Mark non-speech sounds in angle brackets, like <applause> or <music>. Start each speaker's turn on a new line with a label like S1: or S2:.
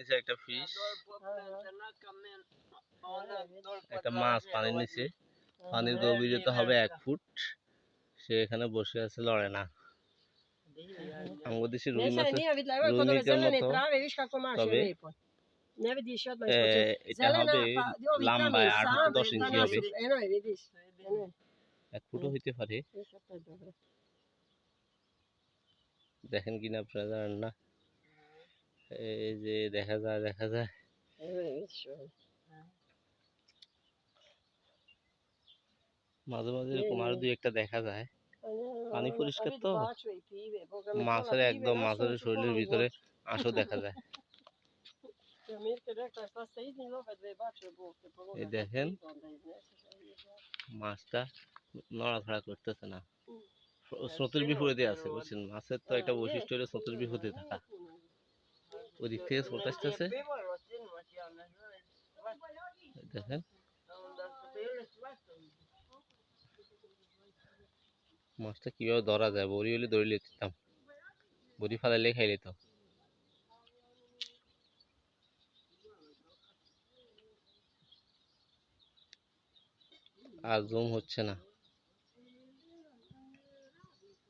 S1: নিচে একটা ফিশ একটা মাছ পানির নিচে। পানির গভীরতা হবে এক ফুট। সে এখানে বসে আছে লড়ে না। দেখেন কিনা আপনারা জানেন না? এই যে দেখা যায় দেখা যায়।
S2: Shot.
S1: মাঝে মাঝে এরকম আরও দুই একটা দেখা যায়। পানি পরিষ্কার তো? মাছের একদম মাছের শরীরের ভিতরে আঁশও দেখা যায়। <laughs> এই দেখেন। মাছটা নড়াচড়া করতেছে না। স্রোতের বিপরীতে আছে বুঝছেন? মাছের তো একটা বৈশিষ্ট্য হলো স্রোতের বিপরীতে থাকা। ওই দিক থেকে স্রোত আসতেছে। দেখেন। মাছটা কীভাবে ধরা যায়, বড়ি হলে ধরে লিতাম বড়ি ফালাইলে খাই লিতাম আর জুম হচ্ছে না।